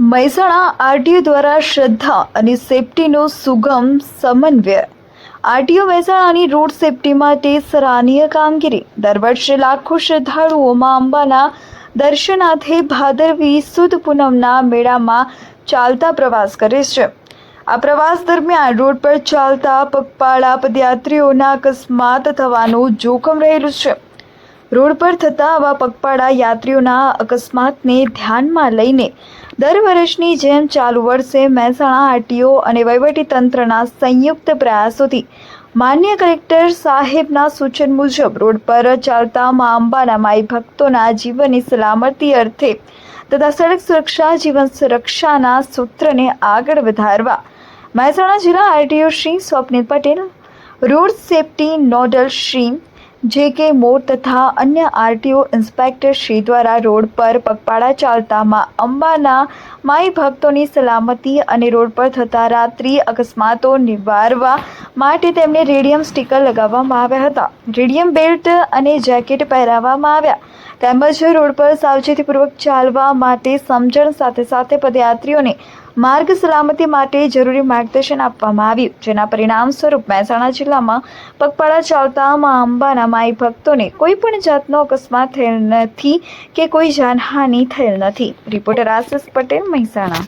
Mehsana RTO દ્વારા શ્રદ્ધા અને સેફટીનો સુગમ સમન્વય. આરટીઓ મહેસાણાની રોડ સેફટી માટે સરાહનીય કામગીરી. દર વર્ષે લાખો શ્રદ્ધાળુઓમાં અંબાના દર્શનાર્થે ભાદરવી સુદ પૂનમના મેળામાં ચાલતા પ્રવાસ કરે છે. આ પ્રવાસ દરમિયાન રોડ પર ચાલતા પગપાળા પદયાત્રીઓના અકસ્માત થવાનું જોખમ રહેલું છે. રોડ પર થતા આવા પગપાળા યાત્રીઓના અકસ્માતને ધ્યાનમાં લઈને દર વર્ષની જેમ ચાલુ વર્ષે મહેસાણા આરટીઓ અને વહીવટીતંત્રના સંયુક્ત પ્રયાસોથી માન્ય કલેક્ટર સાહેબના સૂચન મુજબ રોડ પર ચાલતા મા અંબાના માઈ ભક્તોના જીવનની સલામતી અર્થે તથા સડક સુરક્ષા, જીવન સુરક્ષાના સૂત્રને આગળ વધારવા મહેસાણા જિલ્લા RTO Shri Swapnil Patel, road safety nodal Shri J K Mor તથા અન્ય આરટીઓ ઇન્સ્પેક્ટર શ્રી દ્વારા રોડ પર પગપાળા ચાલતા માં અંબાના માઈ ભક્તોની સલામતી અને રોડ પર થતા રાત્રિ અકસ્માતો નિવારવા માટે તેમને રેડિયમ સ્ટીકર લગાવવામાં આવ્યા હતા. રેડિયમ બેલ્ટ અને જેકેટ પહેરાવવામાં આવ્યા. તેમજ રોડ પર સાવચેતીપૂર્વક ચાલવા માટે સમજણ સાથે સાથે પદયાત્રીઓને માર્ગ સલામતી માટે જરૂરી માર્ગદર્શન આપવામાં આવ્યું, જેના પરિણામ સ્વરૂપ મહેસાણા જિલ્લામાં પગપાળા ચાલતા મા અંબાના માઈ ભક્તોને કોઈ પણ જાતનો અકસ્માત થયેલ નથી કે કોઈ જાનહાનિ થયેલ નથી. રિપોર્ટર આશિષ પટેલ, મહેસાણા.